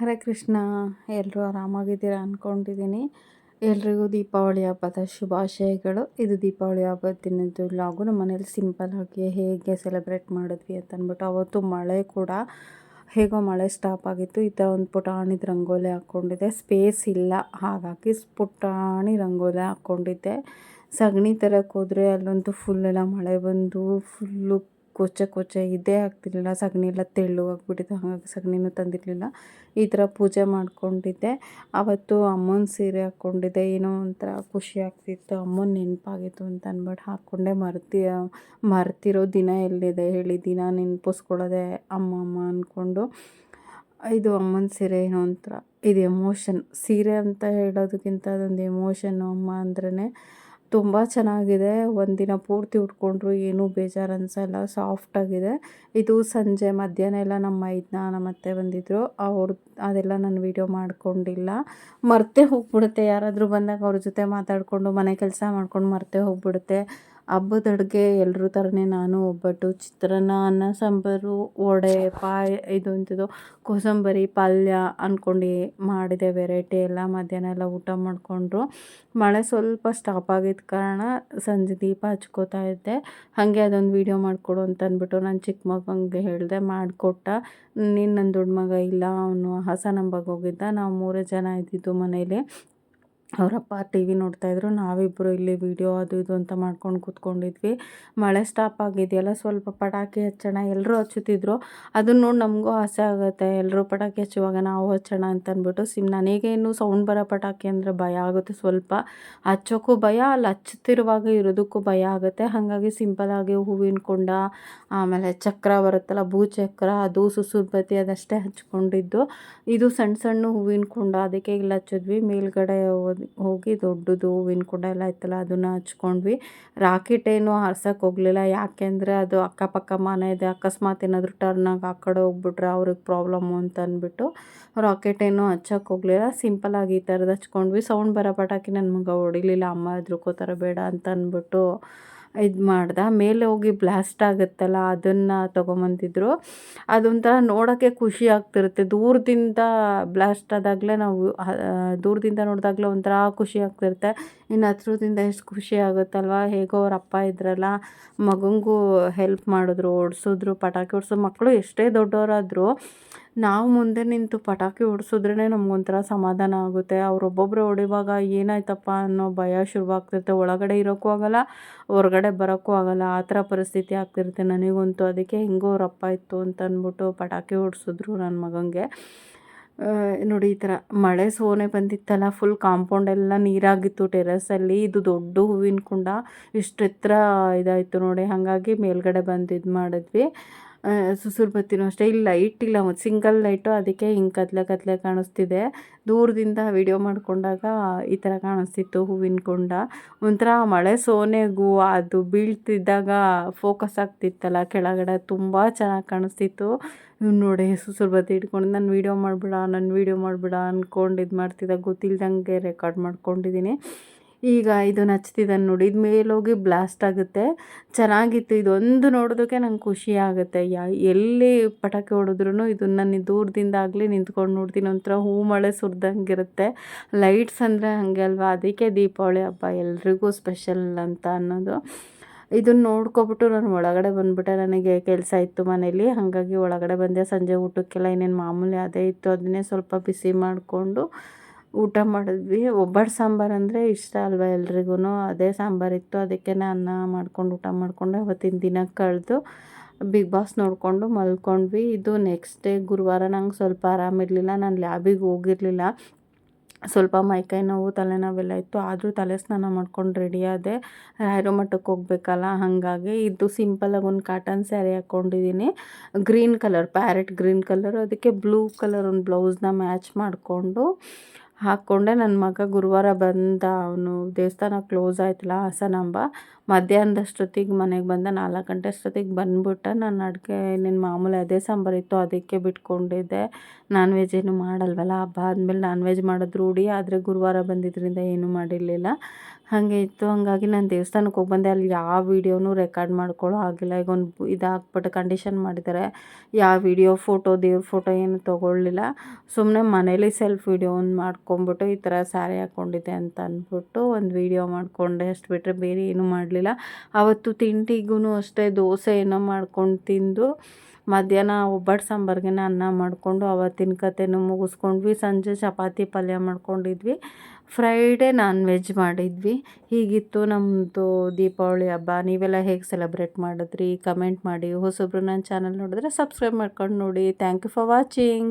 ಹರೇ ಕೃಷ್ಣ ಎಲ್ಲರೂ ಆರಾಮಾಗಿದ್ದೀರಾ ಅಂದ್ಕೊಂಡಿದ್ದೀನಿ ಎಲ್ರಿಗೂ ದೀಪಾವಳಿ ಹಬ್ಬದ ಶುಭಾಶಯಗಳು. ಇದು ದೀಪಾವಳಿ ಹಬ್ಬದ ದಿನದ್ದು ಲಾಗು ನಮ್ಮ ಮನೇಲಿ ಸಿಂಪಲ್ಲಾಗಿ ಹೇಗೆ ಸೆಲೆಬ್ರೇಟ್ ಮಾಡಿದ್ವಿ ಅಂತ ಅಂದ್ಬಿಟ್ಟು ಅವತ್ತು ಮಳೆ ಕೂಡ ಹೇಗೋ ಮಳೆ ಸ್ಟಾಪ್ ಆಗಿತ್ತು. ಈ ಥರ ಒಂದು ಪುಟಾಣಿದ ರಂಗೋಲಿ ಹಾಕ್ಕೊಂಡಿದ್ದೆ ಸ್ಪೇಸ್ ಇಲ್ಲ. ಹಾಗಾಗಿ ಪುಟಾಣಿ ರಂಗೋಲಿ ಹಾಕ್ಕೊಂಡಿದ್ದೆ ಸಗಣಿ ಥರಕ್ಕೆ ಹೋದರೆ ಅಲ್ಲಂತೂ ಫುಲ್ಲೆಲ್ಲ ಮಳೆ ಬಂದು ಫುಲ್ಲು ಕೊಚ್ಚೆ ಕೊಚ್ಚೆ ಇದೇ ಆಗ್ತಿರಲಿಲ್ಲ, ಸಗಣಿ ಎಲ್ಲ ತೆಳ್ಳಗಾಗ್ಬಿಟ್ಟಿತ್ತು ಹಾಗಾಗಿ ಸಗಣಿನೂ ತಂದಿರಲಿಲ್ಲ. ಈ ಥರ ಪೂಜೆ ಮಾಡ್ಕೊಂಡಿದ್ದೆ. ಆವತ್ತು ಅಮ್ಮನ ಸೀರೆ ಹಾಕ್ಕೊಂಡಿದ್ದೆ. ಏನೋ ಒಂಥರ ಖುಷಿ ಆಗ್ತಿತ್ತು. ಅಮ್ಮನ ನೆನಪಾಗಿತ್ತು ಅಂತ ಅಂದ್ಬಿಟ್ಟು ಹಾಕ್ಕೊಂಡೆ. ಮರ್ತಿ, ಮರ್ತಿರೋ ದಿನ ಎಲ್ಲಿದೆ ಹೇಳಿ ದಿನ ನೆನಪಿಸ್ಕೊಳ್ಳೋದೆ ಅಮ್ಮ ಅಮ್ಮ ಅಂದ್ಕೊಂಡು ಇದು ಅಮ್ಮನ ಸೀರೆ ಏನೋ ಒಂಥರ, ಇದು ಎಮೋಷನ್ ಸೀರೆ ಅಂತ ಹೇಳೋದಕ್ಕಿಂತ ಅದೊಂದು ಎಮೋಷನ್ನು ಅಮ್ಮ ಅಂದ್ರೇ ತುಂಬ ಚೆನ್ನಾಗಿದೆ. ಒಂದಿನ ಪೂರ್ತಿ ಉಟ್ಕೊಂಡ್ರು ಏನೂ ಬೇಜಾರು ಅನಿಸಲ್ಲ. ಸಾಫ್ಟಾಗಿದೆ ಇದು ಸಂಜೆ ಮಧ್ಯಾಹ್ನ ಎಲ್ಲ ನಮ್ಮ ಮೈದ್ನ, ನಮ್ಮ ಅತ್ತೆ ಬಂದಿದ್ದರು ಅವ್ರ ಅದೆಲ್ಲ ನಾನು ವೀಡಿಯೋ ಮಾಡ್ಕೊಂಡಿಲ್ಲ. ಮರ್ತೇ ಹೋಗ್ಬಿಡುತ್ತೆ. ಯಾರಾದರೂ ಬಂದಾಗ ಅವ್ರ ಜೊತೆ ಮಾತಾಡಿಕೊಂಡು ಮನೆ ಕೆಲಸ ಮಾಡ್ಕೊಂಡು ಮರ್ತೇ ಹೋಗ್ಬಿಡುತ್ತೆ. ಹಬ್ಬದ ಅಡುಗೆ ಎಲ್ಲರ ಥರನೇ ನಾನು, ಒಬ್ಬಟ್ಟು, ಚಿತ್ರಾನ್ನ, ಅನ್ನ, ಸಾಂಬಾರು, ವಡೆ, ಪಾಯ, ಇದು ಅಂತಿದ್ದು. ಕೋಸಂಬರಿ, ಪಲ್ಯ ಅಂದ್ಕೊಂಡು ಮಾಡಿದೆ ವೆರೈಟಿ ಎಲ್ಲ. ಮಧ್ಯಾಹ್ನ ಎಲ್ಲ ಊಟ ಮಾಡಿಕೊಂಡ್ರು. ಮಳೆ ಸ್ವಲ್ಪ ಸ್ಟಾಪ್ ಆಗಿದ್ದ ಕಾರಣ ಸಂಜೆ ದೀಪ ಹಚ್ಕೋತಾ ಇದ್ದೆ. ಹಾಗೆ ಅದೊಂದು ವೀಡಿಯೋ ಮಾಡಿಕೊಡು ಅಂತ ಅಂದ್ಬಿಟ್ಟು ನಾನು ಚಿಕ್ಕ ಮಗನಿಗೆ ಹೇಳಿದೆ, ಮಾಡಿಕೊಟ್ಟ. ನೀನು ನನ್ನ ದೊಡ್ಡ ಮಗ ಇಲ್ಲ, ಅವನು ಹಾಸನಾಂಬಾಗೆ ಹೋಗಿದ್ದ. ನಾವು ಮೂರೇ ಜನ ಇದ್ದಿದ್ದು ಮನೇಲಿ. ಅವರಪ್ಪ ಟಿ ವಿ ನೋಡ್ತಾಯಿದ್ರು ನಾವಿಬ್ಬರು ಇಲ್ಲಿ ವೀಡಿಯೋ ಅದು ಇದು ಅಂತ ಮಾಡ್ಕೊಂಡು ಕೂತ್ಕೊಂಡಿದ್ವಿ. ಮಳೆ ಸ್ಟಾಪ್ ಆಗಿದೆಯಲ್ಲ, ಸ್ವಲ್ಪ ಪಟಾಕಿ ಹಚ್ಚೋಣ ಎಲ್ಲರೂ ಹಚ್ಚುತ್ತಿದ್ರು. ಅದನ್ನು ನೋಡಿ ನಮಗೂ ಆಸೆ ಆಗುತ್ತೆ ಎಲ್ಲರೂ ಪಟಾಕಿ ಹಚ್ಚುವಾಗ ನಾವು ಹಚ್ಚೋಣ ಅಂತ ಅಂದ್ಬಿಟ್ಟು ಸಿಮ್ ನನಗೇನು ಸೌಂಡ್ ಬರೋ ಪಟಾಕಿ ಅಂದರೆ ಭಯ ಆಗುತ್ತೆ ಸ್ವಲ್ಪ. ಹಚ್ಚೋಕ್ಕೂ ಭಯ, ಅಲ್ಲಿ ಹಚ್ಚುತ್ತಿರುವಾಗ ಇರೋದಕ್ಕೂ ಭಯ ಆಗುತ್ತೆ. ಹಾಗಾಗಿ ಸಿಂಪಲಾಗಿ ಹೂವಿನ ಕೊಂಡ, ಆಮೇಲೆ ಚಕ್ರ ಬರುತ್ತಲ್ಲ, ಭೂ ಚಕ್ರ, ಅದು ಸುಸುರು ಬತ್ತಿ ಅದಷ್ಟೇ ಹಚ್ಕೊಂಡಿದ್ದು. ಇದು ಸಣ್ಣ ಸಣ್ಣ ಹೂವಿನ ಕೊಂಡ, ಅದಕ್ಕೆ ಇಲ್ಲಿ ಹಚ್ಚಿದ್ವಿ. ಮೇಲ್ಗಡೆ ಹೋಗಿ ದೊಡ್ಡದು, ಹೂವಿನ ಕುಂಡ ಎಲ್ಲ ಇತ್ತಲ್ಲ, ಅದನ್ನು ಹಚ್ಕೊಂಡ್ವಿ. ರಾಕೆಟ್ ಏನು ಹಾರ್ಸೋಕೆ ಹೋಗಲಿಲ್ಲ. ಯಾಕೆಂದರೆ ಅದು ಅಕ್ಕಪಕ್ಕ ಮನೆ ಇದೆ. ಅಕಸ್ಮಾತ್ ಏನಾದರೂ ಟರ್ನಾಗಿ ಆ ಕಡೆ ಹೋಗ್ಬಿಟ್ರೆ ಅವ್ರಿಗೆ ಪ್ರಾಬ್ಲಮ್ಮು ಅಂತ ಅಂದ್ಬಿಟ್ಟು ರಾಕೆಟ್ ಏನು ಹಚ್ಚೋಕೆ ಹೋಗಲಿಲ್ಲ. ಸಿಂಪಲಾಗಿ ಈ ಥರದ್ದು ಹಚ್ಕೊಂಡ್ವಿ. ಸೌಂಡ್ ಬರೋ ಪಟಾಕಿ ನನ್ನ ಮಗ ಹೊಡಿಲಿಲ್ಲ. ಅಮ್ಮ ಹೆದ್ರುಕೋತಾರೆ ಬೇಡ ಅಂತ ಅಂದ್ಬಿಟ್ಟು ಇದು ಮಾಡ್ದೆ. ಮೇಲೆ ಹೋಗಿ ಬ್ಲಾಸ್ಟ್ ಆಗುತ್ತಲ್ಲ, ಅದನ್ನು ತೊಗೊಂಬಂದಿದ್ರು. ಅದೊಂಥರ ನೋಡೋಕ್ಕೆ ಖುಷಿ ಆಗ್ತಿರುತ್ತೆ. ದೂರದಿಂದ ಬ್ಲಾಸ್ಟ್ ಆದಾಗಲೇ ನಾವು ದೂರದಿಂದ ನೋಡಿದಾಗಲೇ ಒಂಥರ ಖುಷಿ ಆಗ್ತಿರುತ್ತೆ. ಇನ್ನು ಹತ್ರದಿಂದ ಎಷ್ಟು ಖುಷಿ ಆಗುತ್ತಲ್ವ? ಹೇಗೋ ಅವ್ರ ಅಪ್ಪ ಇದ್ರಲ್ಲ ಮಗನಿಗೂ ಹೆಲ್ಪ್ ಮಾಡಿದ್ರು, ಓಡಿಸಿದ್ರು, ಪಟಾಕಿ ಹೊಡ್ಸೋ. ಮಕ್ಕಳು ಎಷ್ಟೇ ದೊಡ್ಡವರಾದರೂ ನಾವು ಮುಂದೆ ನಿಂತು ಪಟಾಕಿ ಹೊಡ್ಸಿದ್ರೇ ನಮಗೊಂಥರ ಸಮಾಧಾನ ಆಗುತ್ತೆ. ಅವ್ರು ಒಬ್ಬೊಬ್ಬರೇ ಹೊಡಿವಾಗ ಏನಾಯ್ತಪ್ಪ ಅನ್ನೋ ಭಯ ಶುರುವಾಗ್ತಿರುತ್ತೆ. ಒಳಗಡೆ ಇರೋಕ್ಕೂ ಆಗೋಲ್ಲ, ಹೊರಗಡೆ ಬರೋಕ್ಕೂ ಆಗೋಲ್ಲ. ಆ ಥರ ಪರಿಸ್ಥಿತಿ ಆಗ್ತಿರುತ್ತೆ ನನಗಂತೂ. ಅದಕ್ಕೆ ಹೆಂಗೋ ರಪ್ಪ ಇತ್ತು ಅಂತ ಅಂದ್ಬಿಟ್ಟು ಪಟಾಕಿ ಹೊಡ್ಸಿದ್ರು ನನ್ನ ಮಗನಿಗೆ ನೋಡಿ ಈ ಥರ ಮಳೆ ಸೋನೆ ಬಂದಿತ್ತಲ್ಲ ಫುಲ್ ಕಾಂಪೌಂಡ್ ಎಲ್ಲ ನೀರಾಗಿತ್ತು ಟೆರೆಸಲ್ಲಿ ಇದು ದೊಡ್ಡ ಹೂವಿನ ಕುಂಡ. ಇಷ್ಟು ಎತ್ತರ ಇದಾಯಿತು ನೋಡಿ. ಹಾಗಾಗಿ ಮೇಲ್ಗಡೆ ಬಂದು ಇದು ಮಾಡಿದ್ವಿ. ಸುಸುರು ಬತ್ತಿನೂ ಅಷ್ಟೇ. ಇಲ್ಲಿ ಇಲ್ಲ, ಮತ್ತು ಸಿಂಗಲ್ ಲೈಟು ಅದಕ್ಕೆ ಹಿಂಗೆ ಕತ್ಲೆ ಕತ್ಲೆ ಕಾಣಿಸ್ತಿದೆ. ದೂರದಿಂದ ವಿಡಿಯೋ ಮಾಡಿಕೊಂಡಾಗ ಈ ಥರ ಕಾಣಿಸ್ತಿತ್ತು ಹೂವಿನ ಕುಂಡ. ಒಂಥರ ಮಳೆ ಸೋನೆಗೂ ಅದು ಬೀಳ್ತಿದ್ದಾಗ ಫೋಕಸ್ ಆಗ್ತಿತ್ತಲ್ಲ, ಕೆಳಗಡೆ ತುಂಬ ಚೆನ್ನಾಗಿ ಕಾಣಿಸ್ತಿತ್ತು. ನೋಡಿ, ಸುಸುರು ಬತ್ತಿ ಇಟ್ಕೊಂಡು ನಾನು ವೀಡಿಯೋ ಮಾಡಿಬಿಡ ನನ್ನ ವೀಡಿಯೋ ಮಾಡಿಬಿಡ ಅಂದ್ಕೊಂಡು ಇದು ಮಾಡ್ತಿದ್ದ. ಗೊತ್ತಿಲ್ದಂಗೆ ರೆಕಾರ್ಡ್ ಮಾಡ್ಕೊಂಡಿದ್ದೀನಿ ಈಗ ಇದು ನಚ್ತಿದ್ದಾನೆ ನೋಡಿ, ಇದು ಮೇಲೋಗಿ ಬ್ಲಾಸ್ಟ್ ಆಗುತ್ತೆ. ಚೆನ್ನಾಗಿತ್ತು, ಇದೊಂದು ನೋಡೋದಕ್ಕೆ ನಂಗೆ ಖುಷಿ ಆಗುತ್ತೆ. ಯಾ, ಎಲ್ಲಿ ಪಟಾಕಿ ಹೊಡೆದ್ರೂ ಇದನ್ನು ನಾನು ದೂರದಿಂದ ಆಗಲಿ ನಿಂತ್ಕೊಂಡು ನೋಡ್ತೀನಿ, ಒಂಥರ ಹೂ ಮಳೆ ಸುರಿದಂಗಿರುತ್ತೆ. ಲೈಟ್ಸ್ ಅಂದರೆ ಹಾಗೆ ಅಲ್ವಾ? ಅದಕ್ಕೆ ದೀಪಾವಳಿ ಹಬ್ಬ ಎಲ್ರಿಗೂ ಸ್ಪೆಷಲ್ ಅಂತ ಅನ್ನೋದು. ಇದನ್ನು ನೋಡ್ಕೊಬಿಟ್ಟು ನಾನು ಒಳಗಡೆ ಬಂದುಬಿಟ್ಟೆ, ನನಗೆ ಕೆಲಸ ಇತ್ತು ಮನೇಲಿ. ಹಾಗಾಗಿ ಒಳಗಡೆ ಬಂದೆ, ಸಂಜೆ ಊಟಕ್ಕೆಲ್ಲ ಏನೇನು ಮಾಮೂಲಿ ಅದೇ ಇತ್ತು, ಅದನ್ನೇ ಸ್ವಲ್ಪ ಬಿಸಿ ಮಾಡಿಕೊಂಡು ಊಟ ಮಾಡಿದ್ವಿ. ಒಬ್ಬಟ್ಟು ಸಾಂಬಾರು ಅಂದರೆ ಇಷ್ಟ ಅಲ್ವಾ ಎಲ್ರಿಗೂ ಅದೇ ಸಾಂಬಾರಿತ್ತು ಅದಕ್ಕೆ ಅನ್ನ ಮಾಡ್ಕೊಂಡು ಊಟ ಮಾಡಿಕೊಂಡು ಅವತ್ತಿನ ದಿನ ಕಳೆದು ಬಿಗ್ ಬಾಸ್ ನೋಡಿಕೊಂಡು ಮಲ್ಕೊಂಡ್ವಿ. ಇದು ನೆಕ್ಸ್ಟ್ ಡೇ ಗುರುವಾರ ನಂಗೆ ಸ್ವಲ್ಪ ಆರಾಮಿರಲಿಲ್ಲ ನಾನು ಲ್ಯಾಬಿಗೆ ಹೋಗಿರಲಿಲ್ಲ. ಸ್ವಲ್ಪ ಮೈಕೈ ನೋವು ತಲೆನೋವೆಲ್ಲ ಇತ್ತು. ಆದರೂ ತಲೆ ಸ್ನಾನ ಮಾಡ್ಕೊಂಡು ರೆಡಿ ಆದೆ. ರಾಯರ ಮಠಕ್ಕೆ ಹೋಗ್ಬೇಕಲ್ಲ, ಹಾಗಾಗಿ ಇದು ಸಿಂಪಲಾಗಿ ಒಂದು ಕಾಟನ್ ಸ್ಯಾರಿ ಹಾಕ್ಕೊಂಡಿದ್ದೀನಿ green colour parrot green colour ಅದಕ್ಕೆ ಬ್ಲೂ ಕಲರ್ ಒಂದು ಬ್ಲೌಸ್ನ ಮ್ಯಾಚ್ ಮಾಡಿಕೊಂಡು ಹಾಕ್ಕೊಂಡೆ. ನನ್ನ ಮಗ ಗುರುವಾರ ಬಂದ ಅವನು ದೇವಸ್ಥಾನ ಕ್ಲೋಸ್ ಆಯ್ತಲ್ಲ ಹಾಸನಾಂಬ. ಮಧ್ಯಾಹ್ನದಷ್ಟೊತ್ತಿಗೆ ಮನೆಗೆ ಬಂದ ನಾಲ್ಕು ಗಂಟೆ ಅಷ್ಟೊತ್ತಿಗೆ ಬಂದ್ಬಿಟ್ಟ ನಾನು ಅಡುಗೆ ನಿನ್ನ ಮಾಮೂಲಿ ಅದೇ ಸಾಂಬಾರಿತ್ತು ಅದಕ್ಕೆ ಬಿಟ್ಕೊಂಡಿದ್ದೆ. ನಾನ್ ವೆಜ್ ಏನು ಮಾಡಲ್ವಲ್ಲ, ಹಬ್ಬ ಆದಮೇಲೆ ನಾನ್ ವೆಜ್ ಮಾಡೋದು ರೂಢಿ, ಆದರೆ ಗುರುವಾರ ಬಂದಿದ್ದರಿಂದ ಏನೂ ಮಾಡಿರಲಿಲ್ಲ. ಹಾಗೆ ಇತ್ತು. ಹಂಗಾಗಿ ನಾನು ದೇವಸ್ಥಾನಕ್ಕೆ ಹೋಗಿ ಬಂದೆ. ಅಲ್ಲಿ ಯಾವ ವೀಡಿಯೋನೂ ರೆಕಾರ್ಡ್ ಮಾಡ್ಕೊಳ್ಳೋ ಆಗಿಲ್ಲ. ಈಗ ಒಂದು ಇದಾಗ್ಬಿಟ್ಟು ಕಂಡೀಷನ್ ಮಾಡಿದ್ದಾರೆ. ಯಾವ ವೀಡಿಯೋ, ಫೋಟೋ, ದೇವ್ರ ಫೋಟೋ ಏನು ತೊಗೊಳ್ಳಿಲ್ಲ. ಸುಮ್ಮನೆ ಮನೇಲಿ ಸೆಲ್ಫ್ ವೀಡಿಯೋ ಒಂದು ಮಾಡ್ಕೊಂಬಿಟ್ಟು ಈ ಥರ ಸ್ಯಾರಿ ಹಾಕ್ಕೊಂಡಿದ್ದೆ ಅಂತ ಅಂದ್ಬಿಟ್ಟು ಒಂದು ವೀಡಿಯೋ ಮಾಡಿಕೊಂಡೆ. ಅಷ್ಟು ಬಿಟ್ಟರೆ ಬೇರೆ ಏನೂ ಮಾಡಲಿಲ್ಲ. ಆವತ್ತು ತಿಂಡಿಗೂ ಅಷ್ಟೇ ದೋಸೆ ಏನೋ ಮಾಡ್ಕೊಂಡು ತಿಂದು, ಮಧ್ಯಾಹ್ನ ಒಬ್ಬಟ್ಟು ಸಾಂಬಾರ್ಗೆ ಅನ್ನ ಮಾಡಿಕೊಂಡು ಅವತ್ತಿನ ಕಥೆನೂ ಮುಗಿಸ್ಕೊಂಡ್ವಿ. ಸಂಜೆ ಚಪಾತಿ ಪಲ್ಯ ಮಾಡ್ಕೊಂಡಿದ್ವಿ. ಫ್ರೈಡೇ ನಾನ್ ವೆಜ್ ಮಾಡಿದ್ವಿ. ಹೀಗಿತ್ತು ನಮ್ಮದು ದೀಪಾವಳಿ ಹಬ್ಬ. ನೀವೆಲ್ಲ ಹೇಗೆ ಸೆಲೆಬ್ರೇಟ್ ಮಾಡಿದ್ರಿ? ಕಮೆಂಟ್ ಮಾಡಿ. ಹೊಸೊಬ್ರು ನನ್ನ ಚಾನಲ್ ನೋಡಿದ್ರೆ ಸಬ್ಸ್ಕ್ರೈಬ್ ಮಾಡ್ಕೊಂಡು ನೋಡಿ. Thank you for watching